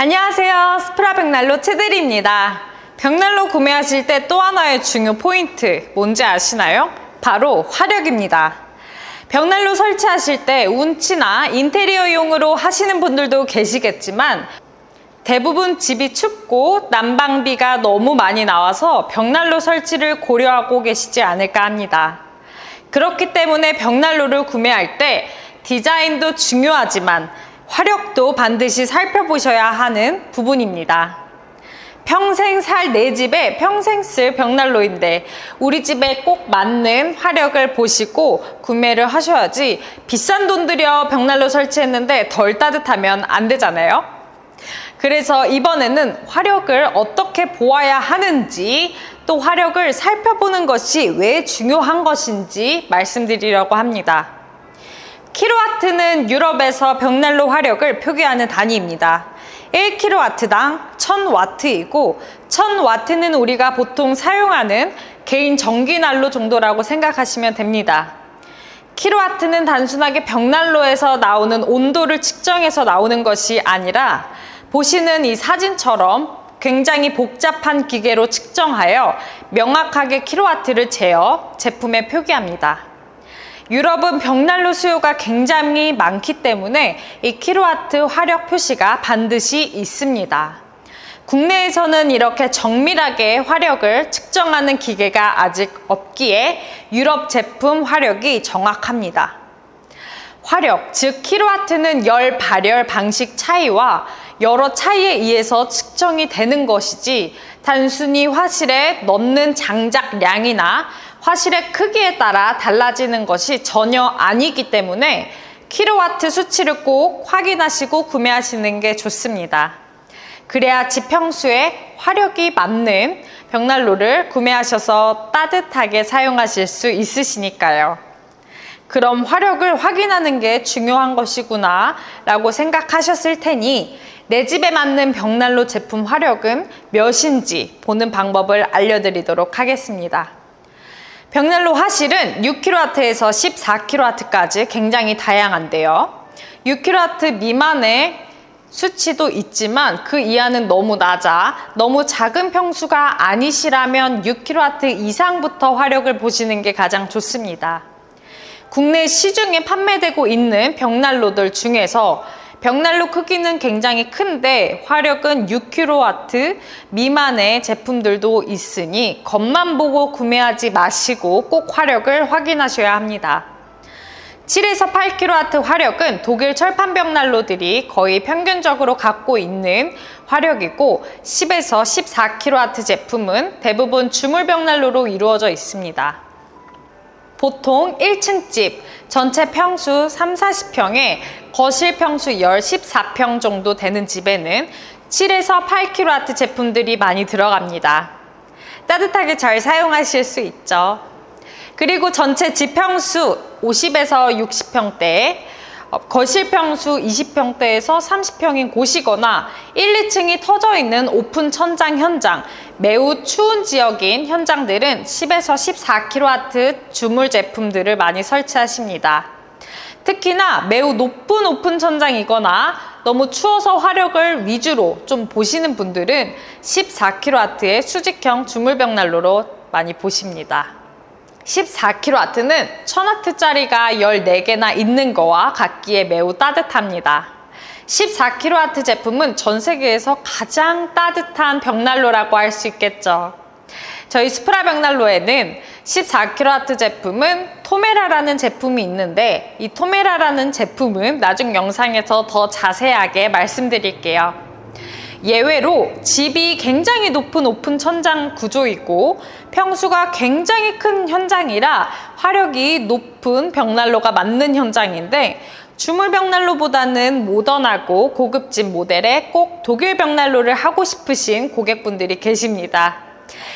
안녕하세요. 스프라 벽난로 채들입니다. 벽난로 구매하실 때 또 하나의 중요 포인트 뭔지 아시나요? 바로 화력입니다. 벽난로 설치하실 때 운치나 인테리어용으로 하시는 분들도 계시겠지만 대부분 집이 춥고 난방비가 너무 많이 나와서 벽난로 설치를 고려하고 계시지 않을까 합니다. 그렇기 때문에 벽난로를 구매할 때 디자인도 중요하지만 화력도 반드시 살펴보셔야 하는 부분입니다. 평생 살 내 집에 평생 쓸 벽난로인데 우리 집에 꼭 맞는 화력을 보시고 구매를 하셔야지 비싼 돈 들여 벽난로 설치했는데 덜 따뜻하면 안 되잖아요. 그래서 이번에는 화력을 어떻게 보아야 하는지 또 화력을 살펴보는 것이 왜 중요한 것인지 말씀드리려고 합니다. 킬로와트는 유럽에서 벽난로 화력을 표기하는 단위입니다. 1킬로와트당 1000와트이고 1000와트는 우리가 보통 사용하는 개인 전기난로 정도라고 생각하시면 됩니다. 킬로와트는 단순하게 벽난로에서 나오는 온도를 측정해서 나오는 것이 아니라 보시는 이 사진처럼 굉장히 복잡한 기계로 측정하여 명확하게 킬로와트를 재어 제품에 표기합니다. 유럽은 벽난로 수요가 굉장히 많기 때문에 이 킬로와트 화력 표시가 반드시 있습니다. 국내에서는 이렇게 정밀하게 화력을 측정하는 기계가 아직 없기에 유럽 제품 화력이 정확합니다. 화력, 즉 킬로와트는 열 발열 방식 차이와 여러 차이에 의해서 측정이 되는 것이지 단순히 화실에 넣는 장작량이나 화실의 크기에 따라 달라지는 것이 전혀 아니기 때문에 킬로와트 수치를 꼭 확인하시고 구매하시는 게 좋습니다. 그래야 지평수에 화력이 맞는 벽난로를 구매하셔서 따뜻하게 사용하실 수 있으시니까요. 그럼 화력을 확인하는 게 중요한 것이구나 라고 생각하셨을 테니 내 집에 맞는 벽난로 제품 화력은 몇인지 보는 방법을 알려드리도록 하겠습니다. 벽난로 화실은 6kW에서 14kW까지 굉장히 다양한데요. 6kW 미만의 수치도 있지만 그 이하는 너무 낮아 너무 작은 평수가 아니시라면 6kW 이상부터 화력을 보시는 게 가장 좋습니다. 국내 시중에 판매되고 있는 벽난로들 중에서 벽난로 크기는 굉장히 큰데 화력은 6kW 미만의 제품들도 있으니 겉만 보고 구매하지 마시고 꼭 화력을 확인하셔야 합니다. 7에서 8kW 화력은 독일 철판 벽난로들이 거의 평균적으로 갖고 있는 화력이고 10에서 14kW 제품은 대부분 주물 벽난로로 이루어져 있습니다. 보통 1층 집 전체 평수 3, 40평에 거실 평수 10, 14평 정도 되는 집에는 7에서 8kW 제품들이 많이 들어갑니다. 따뜻하게 잘 사용하실 수 있죠. 그리고 전체 집 평수 50에서 60평대, 어, 거실 평수 20평대에서 30평인 곳이거나 1, 2층이 터져 있는 오픈 천장 현장, 매우 추운 지역인 현장들은 10에서 14kW 주물 제품들을 많이 설치하십니다. 특히나 매우 높은 오픈 천장이거나 너무 추워서 화력을 위주로 좀 보시는 분들은 14kW의 수직형 주물벽난로로 많이 보십니다. 14kW는 1000W짜리가 14개나 있는 거와 같기에 매우 따뜻합니다. 14kW 제품은 전 세계에서 가장 따뜻한 벽난로라고 할 수 있겠죠. 저희 스프라 벽난로에는 14kW 제품은 토메라라는 제품이 있는데 이 토메라라는 제품은 나중 영상에서 더 자세하게 말씀드릴게요. 예외로 집이 굉장히 높은 오픈 천장 구조이고 평수가 굉장히 큰 현장이라 화력이 높은 벽난로가 맞는 현장인데 주물 벽난로보다는 모던하고 고급진 모델의 꼭 독일 벽난로를 하고 싶으신 고객분들이 계십니다.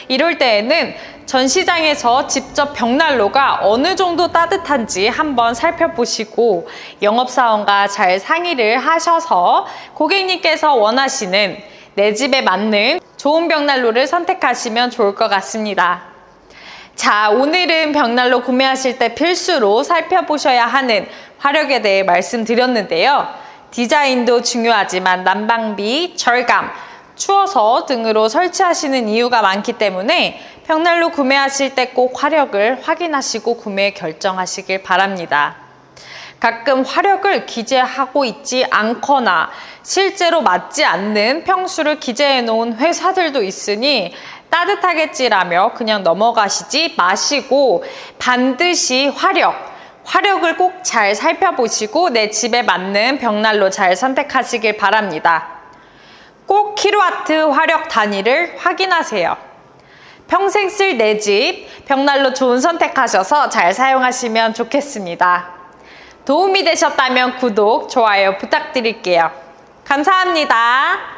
이럴 때에는 전시장에서 직접 벽난로가 어느 정도 따뜻한지 한번 살펴보시고 영업사원과 잘 상의를 하셔서 고객님께서 원하시는 내 집에 맞는 좋은 벽난로를 선택하시면 좋을 것 같습니다. 자, 오늘은 벽난로 구매하실 때 필수로 살펴보셔야 하는 화력에 대해 말씀드렸는데요. 디자인도 중요하지만 난방비, 절감, 추워서 등으로 설치하시는 이유가 많기 때문에 벽난로 구매하실 때 꼭 화력을 확인하시고 구매 결정하시길 바랍니다. 가끔 화력을 기재하고 있지 않거나 실제로 맞지 않는 평수를 기재해 놓은 회사들도 있으니 따뜻하겠지라며 그냥 넘어가시지 마시고 반드시 화력, 화력을 꼭 잘 살펴보시고 내 집에 맞는 벽난로 잘 선택하시길 바랍니다. 꼭 킬로와트 화력 단위를 확인하세요. 평생 쓸 내 집 벽난로 좋은 선택하셔서 잘 사용하시면 좋겠습니다. 도움이 되셨다면 구독, 좋아요 부탁드릴게요. 감사합니다.